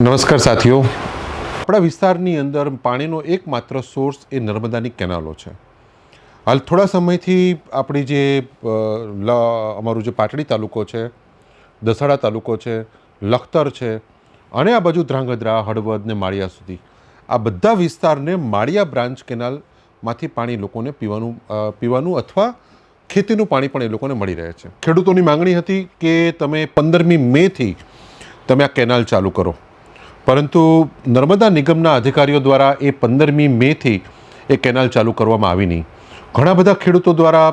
નમસ્કાર સાથીઓ. આપણા વિસ્તારની અંદર પાણીનો એકમાત્ર સોર્સ એ નર્મદાની કેનાલો છે. હાલ થોડા સમયથી આપણી જે અમારું જે પાટડી તાલુકો છે દસાડા તાલુકો છે, લખતર છે, અને આ બાજુ ધ્રાંગધ્રા, હળવદ ને માળિયા સુધી, આ બધા વિસ્તારને માળિયા બ્રાન્ચ કેનાલમાંથી પાણી લોકોને પીવાનું પીવાનું અથવા ખેતીનું પાણી પણ એ લોકોને મળી રહે છે. ખેડૂતોની માંગણી હતી કે તમે પંદરમી મેથી તમે આ કેનાલ ચાલુ કરો. પરંતુ નર્મદા નિગમના અધિકારીઓ દ્વારા એ પંદરમી મેથી એ કેનાલ ચાલુ કરવામાં આવી નહીં. ઘણા બધા ખેડૂતો દ્વારા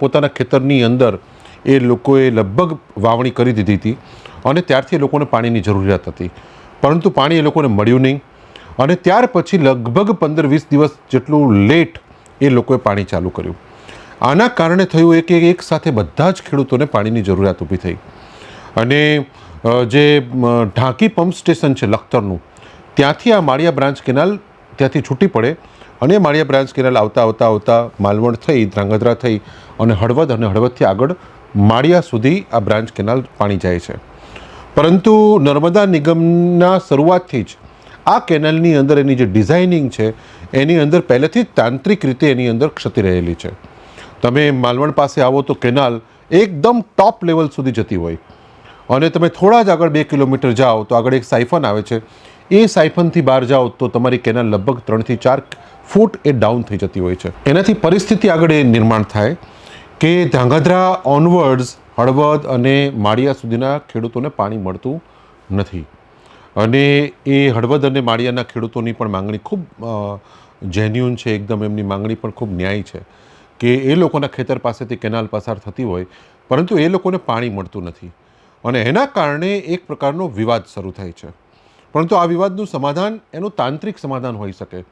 પોતાના ખેતરની અંદર એ લોકોએ લગભગ વાવણી કરી દીધી હતી અને ત્યારથી એ લોકોને પાણીની જરૂરિયાત હતી. પરંતુ પાણી એ લોકોને મળ્યું નહીં અને ત્યાર પછી લગભગ પંદર વીસ દિવસ જેટલું લેટ એ લોકોએ પાણી ચાલુ કર્યું. આના કારણે થયું એ કે એક સાથે બધા જ ખેડૂતોને પાણીની જરૂરિયાત ઊભી થઈ. અને જે ઢાંકી પંપ સ્ટેશન છે લખતરનું, ત્યાંથી આ માળિયા બ્રાન્ચ કેનાલ ત્યાંથી છૂટી પડે અને માળિયા બ્રાન્ચ કેનાલ આવતા આવતા આવતા માલવણ થઈ, ધ્રાંગધ્રા થઈ અને હળવદ અને હળવદથી આગળ માળિયા સુધી આ બ્રાન્ચ કેનાલ પાણી જાય છે. પરંતુ નર્મદા નિગમના શરૂઆતથી જ આ કેનાલની અંદર એની જે ડિઝાઇનિંગ છે, એની અંદર પહેલેથી જ તાંત્રિક રીતે એની અંદર ક્ષતિ રહેલી છે. તમે માલવણ પાસે આવો તો કેનાલ એકદમ ટોપ લેવલ સુધી જતી હોય. અને તમે થોડા જ આગળ બે કિલોમીટર જાઓ તો આગળ એક સાયફન આવે છે. એ સાયફનથી બહાર જાઓ તો તમારી કેનાલ લગભગ ત્રણથી ચાર ફૂટ એ ડાઉન થઈ જતી હોય છે. એનાથી પરિસ્થિતિ આગળ એ નિર્માણ થાય કે ધાંગધ્રા ઓનવર્ડ્સ હળવદ અને માળિયા સુધીના ખેડૂતોને પાણી મળતું નથી. અને એ હળવદ અને માળિયાના ખેડૂતોની પણ માંગણી ખૂબ જેન્યુન છે, એકદમ એમની માંગણી પણ ખૂબ ન્યાયી છે કે એ લોકોના ખેતર પાસેથી કેનાલ પસાર થતી હોય, પરંતુ એ લોકોને પાણી મળતું નથી. અને એના કારણે એક પ્રકારનો વિવાદ શરૂ થાય છે. પરંતુ આ વિવાદનું સમાધાન એનું તાંત્રિક સમાધાન હોઈ શકે.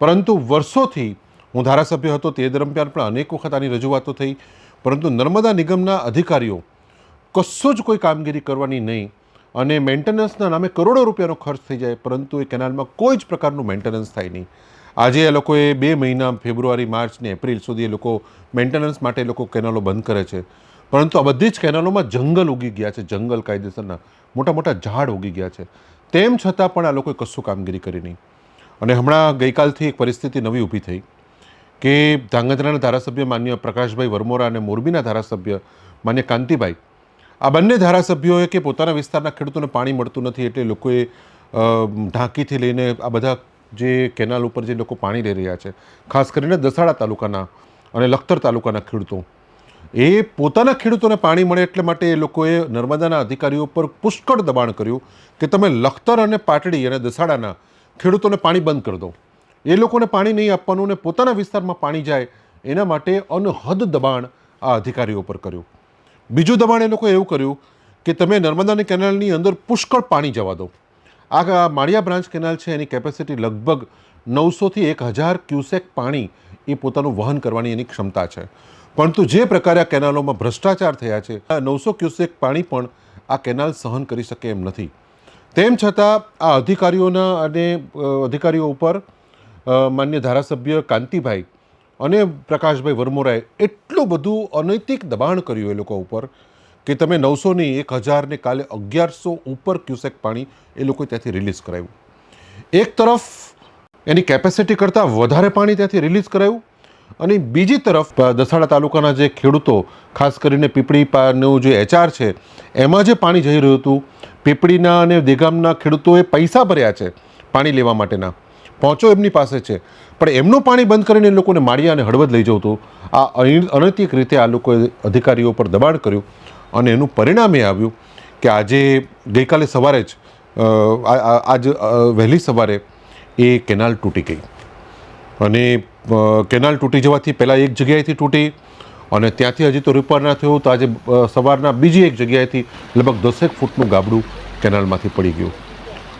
પરંતુ વર્ષોથી હું ધારાસભ્ય હતો, તે દરમિયાન પણ અનેક વખત આની રજૂઆતો થઈ. પરંતુ નર્મદા નિગમના અધિકારીઓ કશું જ કોઈ કામગીરી કરવાની નહીં અને મેન્ટેનન્સના નામે કરોડો રૂપિયાનો ખર્ચ થઈ જાય, પરંતુ એ કેનાલમાં કોઈ જ પ્રકારનું મેન્ટેનન્સ થાય નહીં. આજે એ લોકોએ બે મહિના, ફેબ્રુઆરી, માર્ચ ને એપ્રિલ સુધી એ લોકો મેન્ટેનન્સ માટે એ લોકો કેનાલો બંધ કરે છે. પરંતુ આ બધી જ કેનાલોમાં જંગલ ઉગી ગયા છે, જંગલ કાયદેસરના મોટા મોટા ઝાડ ઉગી ગયા છે. તેમ છતાં પણ આ લોકોએ કશું કામગીરી કરી નહીં. અને હમણાં ગઈકાલથી એક પરિસ્થિતિ નવી ઊભી થઈ કે ધાંગધ્રાના ધારાસભ્ય માન્ય પ્રકાશભાઈ વરમોરા અને મોરબીના ધારાસભ્ય માન્ય કાંતિભાઈ, આ બંને ધારાસભ્યોએ કે પોતાના વિસ્તારના ખેડૂતોને પાણી મળતું નથી એટલે લોકોએ ઢાંકીથી લઈને આ બધા જે કેનાલ ઉપર જે લોકો પાણી લઈ રહ્યા છે, ખાસ કરીને દસાડા તાલુકાના અને લખતર તાલુકાના ખેડૂતો એ પોતાના ખેડૂતોને પાણી મળે એટલે માટે એ લોકોએ નર્મદાના અધિકારીઓ પર પુષ્કળ દબાણ કર્યું કે તમે લખતર અને પાટડી અને દસાડાના ખેડૂતોને પાણી બંધ કરી દો. એ લોકોને પાણી નહીં આપવાનું અને પોતાના વિસ્તારમાં પાણી જાય, એના માટે અનહદ દબાણ આ અધિકારીઓ પર કર્યું. બીજું દબાણ એ લોકોએ એવું કર્યું કે તમે નર્મદાની કેનાલની અંદર પુષ્કળ પાણી જવા દો. આ માળિયા બ્રાન્ચ કેનાલ છે, એની કેપેસિટી લગભગ નવસોથી એક હજાર ક્યુસેક પાણી એ પોતાનું વહન કરવાની એની ક્ષમતા છે. પરંતુ જે પ્રકારે આ કેનાલોમાં ભ્રષ્ટાચાર થયા છે નવસો ક્યુસેક પાણી પણ આ કેનાલ સહન કરી શકે એમ નથી. તેમ છતાં આ અધિકારીઓના અને અધિકારીઓ ઉપર માન્ય ધારાસભ્ય કાંતિભાઈ અને પ્રકાશભાઈ વરમોરાએ એટલું બધું અનૈતિક દબાણ કર્યું એ લોકો ઉપર કે તમે નવસો નહીં એક હજારને કાલે અગિયારસો ઉપર ક્યુસેક પાણી એ લોકોએ ત્યાંથી રિલીઝ કરાવ્યું. એક તરફ એની કેપેસિટી કરતાં વધારે પાણી ત્યાંથી રિલીઝ કરાયું અને બીજી તરફ દસાડા તાલુકાના જે ખેડૂતો, ખાસ કરીને પીપળી પાનું જે એચઆર છે, એમાં જે પાણી જઈ રહ્યું હતું, પીપળીના અને દેગામના ખેડૂતોએ પૈસા ભર્યા છે પાણી લેવા માટેના. પહોંચો એમની પાસે છે. પણ એમનું પાણી બંધ કરીને એ લોકોને માળિયા અને હળવદ લઈ જવું હતું. આ અનિ- અનૈતિક રીતે આ લોકોએ અધિકારીઓ પર દબાણ કર્યું અને એનું પરિણામ એ આવ્યું કે આજે ગઈકાલે સવારે જ આજ વહેલી સવારે એ કેનાલ તૂટી ગઈ. અને કેનાલ તૂટી જવાથી પહેલાં એક જગ્યાએથી તૂટી અને ત્યાંથી હજી તો રિપેર ના થયું તો આજે સવારના બીજી એક જગ્યાએથી લગભગ દસેક ફૂટનું ગાબડું કેનાલમાંથી પડી ગયું.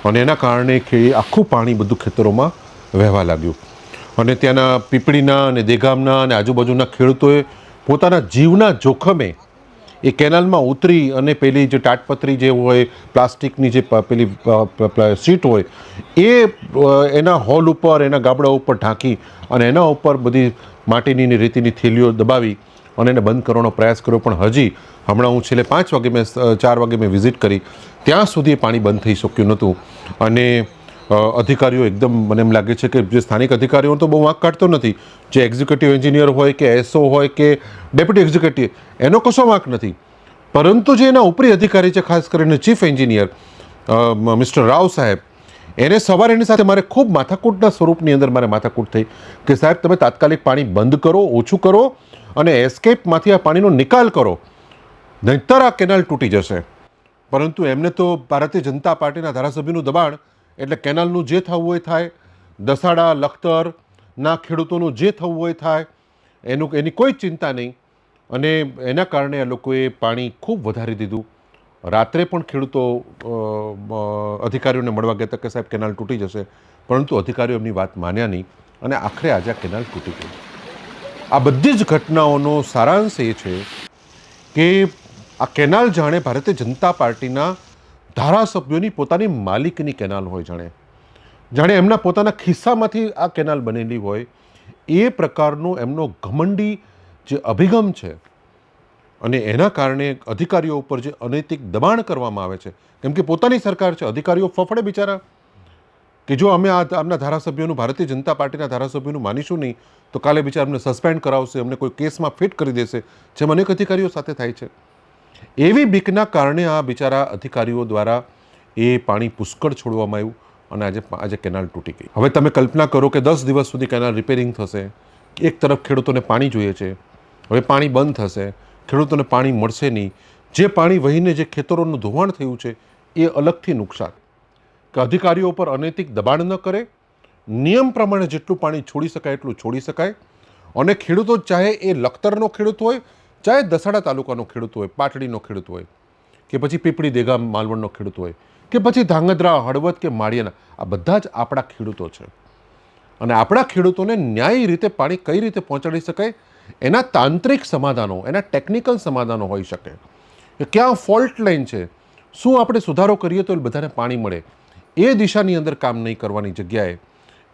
અને એના કારણે કે આખું પાણી બધું ખેતરોમાં વહેવા લાગ્યું. અને ત્યાંના પીપળીના અને દેગામના અને આજુબાજુના ખેડૂતોએ પોતાના જીવના જોખમે એ કેનાલમાં ઉતરી અને પેલી જે તાટપત્રી જે હોય, પ્લાસ્ટિકની જે પેલી સીટ હોય, એ એના હોલ ઉપર, એના ગાબડા ઉપર ઢાંકી અને એના ઉપર બધી માટીની રીતિની થેલીઓ દબાવી અને એને બંધ કરવાનો પ્રયાસ કર્યો. પણ હજી હમણાં હું છેલ્લે પાંચ વાગે મેં ચાર વાગે મેં વિઝિટ કરી. ત્યાં સુધી પાણી બંધ થઈ શક્યું નહોતું. અને અધિકારીઓ એકદમ મને એમ લાગે છે કે જે સ્થાનિક અધિકારીઓ તો બહુ વાંક કાઢતો નથી. જે એક્ઝિક્યુટિવ એન્જિનિયર હોય કે એસઓ હોય કે ડેપ્યુટી એક્ઝિક્યુટિવ એનો કશો વાંક નથી. પરંતુ જે એના ઉપરી અધિકારી છે, ખાસ કરીને ચીફ એન્જિનિયર મિસ્ટર રાવ સાહેબ, એને સવારે એની સાથે મારે ખૂબ માથાકૂટના સ્વરૂપની અંદર મારે માથાકૂટ થઈ કે સાહેબ, તમે તાત્કાલિક પાણી બંધ કરો, ઓછું કરો અને એસ્કેપમાંથી આ પાણીનો નિકાલ કરો. નહીતર આ કેનાલ તૂટી જશે. પરંતુ એમને તો ભારતીય જનતા પાર્ટીના ધારાસભ્યનું દબાણ એટલે કેનાલનું જે થવું હોય થાય, દસાડા લખતરના ખેડૂતોનું જે થવું હોય થાય, એનું એની કોઈ ચિંતા નહીં. અને એના કારણે આ લોકોએ પાણી ખૂબ વધારી દીધું. રાત્રે પણ ખેડૂતો અધિકારીઓને મળવા ગયા હતા કે સાહેબ કેનાલ તૂટી જશે. પરંતુ અધિકારીઓ એમની વાત માન્યા નહીં અને આખરે આજે આ કેનાલ તૂટી ગઈ આ બધી જ ઘટનાઓનો સારાંશ એ છે કે આ કેનાલ જાણે ભારતીય જનતા પાર્ટીના ધારાસભ્યોની પોતાની માલિકની કેનાલ હોય જાણે. જાણે એમના પોતાના ખિસ્સામાંથી આ કેનાલ બનેલી હોય, એ પ્રકારનો એમનો ઘમંડી જે અભિગમ છે અને એના કારણે અધિકારીઓ ઉપર જે અનૈતિક દબાણ કરવામાં આવે છે, કેમ કે પોતાની સરકાર છે, અધિકારીઓ ફફડે બિચારા. કે જો અમે આ આમના ધારાસભ્યોનું, ભારતીય જનતા પાર્ટીના ધારાસભ્યોનું માનીશું નહીં, તો કાલે બિચારા અમને સસ્પેન્ડ કરાવશે, અમને કોઈ કેસમાં ફિટ કરી દેશે, જેમ અનેક અધિકારીઓ સાથે થાય છે. એવી બીકના કારણે આ બિચારા અધિકારીઓ દ્વારા એ પાણી પુષ્કળ છોડવામાં આવ્યું અને આજે આજે કેનાલ તૂટી ગઈ. હવે તમે કલ્પના કરો કે દસ દિવસ સુધી કેનાલ રિપેરિંગ થશે, એક તરફ ખેડૂતોને પાણી જોઈએ છે, હવે પાણી બંધ થશે, ખેડૂતોને પાણી મળશે નહીં, જે પાણી વહીને જે ખેતરોનું ધોવાણ થયું છે, એ અલગથી નુકસાન. કે અધિકારીઓ પર અનૈતિક દબાણ ન કરે, નિયમ પ્રમાણે જેટલું પાણી છોડી શકાય એટલું છોડી શકાય, અને ખેડૂતો ચાહે એ લખતરનો ખેડૂત હોય ચાહે દસાડા તાલુકાનો ખેડૂત હોય, પાટડીનો ખેડૂત હોય, કે પછી પીપળી દેગામ માલવણનો ખેડૂત હોય, કે પછી ધાંગધ્રા, હળવદ કે માળિયાના, આ બધા જ આપણા ખેડૂતો છે. અને આપણા ખેડૂતોને ન્યાયી રીતે પાણી કઈ રીતે પહોંચાડી શકાય? એના તાંત્રિક સમાધાનો, એના ટેકનિકલ સમાધાનો હોઈ શકે. કે ક્યાં ફોલ્ટ લાઈન છે? શું આપણે સુધારો કરીએ તો એ બધાને પાણી મળે? એ દિશાની અંદર કામ નહીં કરવાની જગ્યાએ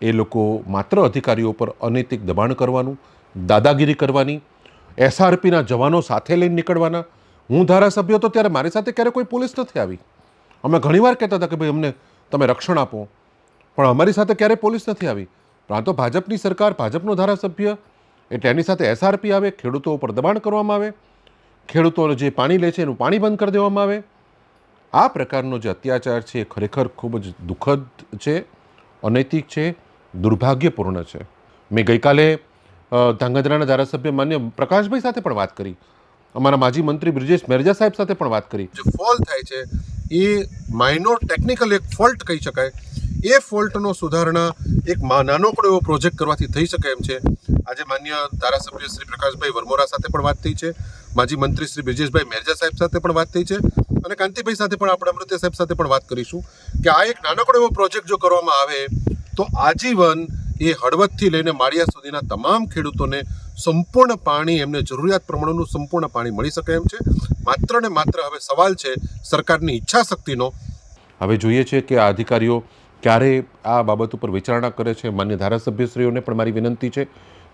એ લોકો માત્ર અધિકારીઓ પર અનૈતિક દબાણ કરવાનું, દાદાગીરી કરવાની એસઆરપીના જવાનો સાથે લઈને નીકળવાના. હું ધારાસભ્ય હતો ત્યારે મારી સાથે ક્યારે કોઈ પોલીસ નથી આવી. અમે ઘણીવાર કહેતા હતા કે ભાઈ, અમને તમે રક્ષણ આપો. પણ અમારી સાથે ક્યારેય પોલીસ નથી આવી? પણ આ તો ભાજપની સરકાર, ભાજપનો ધારાસભ્ય. એટલે એની સાથે એસઆરપી આવે, ખેડૂતો ઉપર દબાણ કરવામાં આવે. ખેડૂતો જે પાણી લે છે એનું પાણી બંધ કરી દેવામાં આવે. આ પ્રકારનો જે અત્યાચાર છે એ ખરેખર ખૂબ જ દુઃખદ છે, અનૈતિક છે, દુર્ભાગ્યપૂર્ણ છે. મેં ગઈકાલે ધાંગધ્રાના ધારાસભ્ય માન્ય પ્રકાશભાઈ સાથે પણ વાત કરી. અમારા માજી મંત્રી બ્રિજેશ મેરજા સાહેબ સાથે પણ વાત કરી. જે ફોલ થાય છે, એ માઇનોર ટેકનિકલ એક ફોલ્ટ કહી શકાય. એ ફોલ્ટનો સુધારણા એક નાનકડો એવો પ્રોજેક્ટ કરવાથી થઈ શકે એમ છે. આજે માન્ય ધારાસભ્ય શ્રી પ્રકાશભાઈ વરમોરા સાથે પણ વાત થઈ છે. માજી મંત્રી શ્રી બ્રિજેશભાઈ મેરજા સાહેબ સાથે પણ વાત થઈ છે. અને કાંતિભાઈ સાથે પણ આપણે અમૃત્ય સાહેબ સાથે પણ વાત કરીશું કે આ એક નાનકડો એવો પ્રોજેક્ટ જો કરવામાં આવે, તો આજીવન એ હળવદથી લઈને માળિયા સુધીના તમામ ખેડૂતોને સંપૂર્ણ પાણી, એમને જરૂરિયાત પ્રમાણેનું સંપૂર્ણ પાણી મળી શકે એમ છે. માત્ર ને માત્ર હવે સવાલ છે સરકારની ઈચ્છા શક્તિનો હવે જોઈએ છે કે આ અધિકારીઓ ક્યારે આ બાબત ઉપર વિચારણા કરે છે. માન્ય ધારાસભ્યશ્રીઓને પણ મારી વિનંતી છે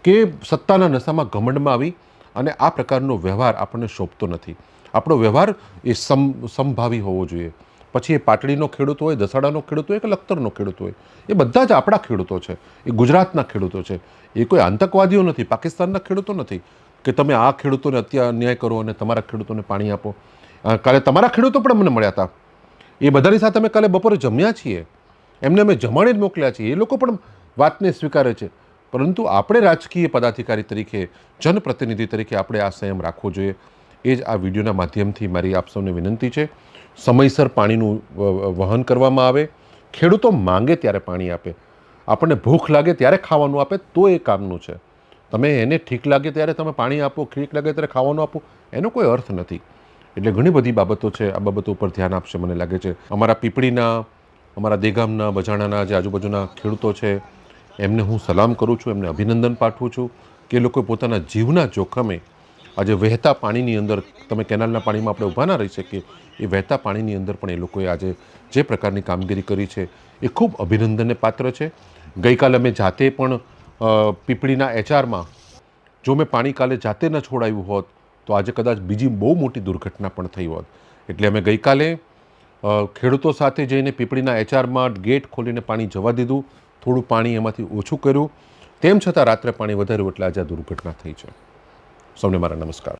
કે સત્તાના નશામાં ઘમંડમાં આવી અને આ પ્રકારનો વ્યવહાર આપણને શોભતો નથી. આપણો વ્યવહાર એ સમ, સંભાવી હોવો જોઈએ. પછી એ પાટડીનો ખેડૂત હોય, દસાડાનો ખેડૂત હોય કે લખતરનો ખેડૂત હોય, એ બધા જ આપણા ખેડૂતો છે. એ ગુજરાતના ખેડૂતો છે. એ કોઈ આતંકવાદીઓ નથી, પાકિસ્તાનના ખેડૂતો નથી કે તમે આ ખેડૂતોને અત્યારે અન્યાય કરો અને તમારા ખેડૂતોને પાણી આપો. કાલે તમારા ખેડૂતો પણ અમને મળ્યા હતા. એ બધાની સાથે અમે કાલે બપોરે જમ્યા છીએ. એમને અમે જમાણી જ મોકલ્યા છીએ. એ લોકો પણ વાતને સ્વીકારે છે. પરંતુ આપણે રાજકીય પદાધિકારી તરીકે, જનપ્રતિનિધિ તરીકે આપણે આ સંયમ રાખવો જોઈએ. એ જ આ વિડીયોના માધ્યમથી મારી આપ સૌને વિનંતી છે. સમયસર પાણીનું વહન કરવામાં આવે. ખેડૂતો માંગે ત્યારે પાણી આપે. આપણને ભૂખ લાગે ત્યારે ખાવાનું આપે, તો એ કામનું છે. તમે એને ઠીક લાગે ત્યારે તમે પાણી આપો, ઠીક લાગે ત્યારે ખાવાનું આપો, એનો કોઈ અર્થ નથી. એટલે ઘણી બધી બાબતો છે, આ બાબતો ઉપર ધ્યાન આપશે મને લાગે છે. અમારા પીપળીના, અમારા દેગામના, બજાણાના જે આજુબાજુના ખેડૂતો છે, એમને હું સલામ કરું છું, એમને અભિનંદન પાઠવું છું કે એ લોકોએ પોતાના જીવના જોખમે આજે વહેતા પાણીની અંદર તમે કેનાલના પાણીમાં આપણે ઊભા ના રહી શકીએ, એ વહેતા પાણીની અંદર પણ એ લોકોએ આજે જે પ્રકારની કામગીરી કરી છે, એ ખૂબ અભિનંદનને પાત્ર છે. ગઈકાલે અમે જાતે પણ પીપળીના એચઆરમાં જો મેં પાણી કાલે જાતે ન છોડાયું હોત, તો આજે કદાચ બીજી બહુ મોટી દુર્ઘટના પણ થઈ હોત. એટલે અમે ગઈકાલે ખેડૂતો સાથે જઈને પીપળીના એચઆરમાં ગેટ ખોલીને પાણી જવા દીધું. થોડું પાણી એમાંથી ઓછું કર્યું. તેમ છતાં રાત્રે પાણી વધાર્યું એટલે આજે આ દુર્ઘટના થઈ છે. સૌને મારા નમસ્કાર.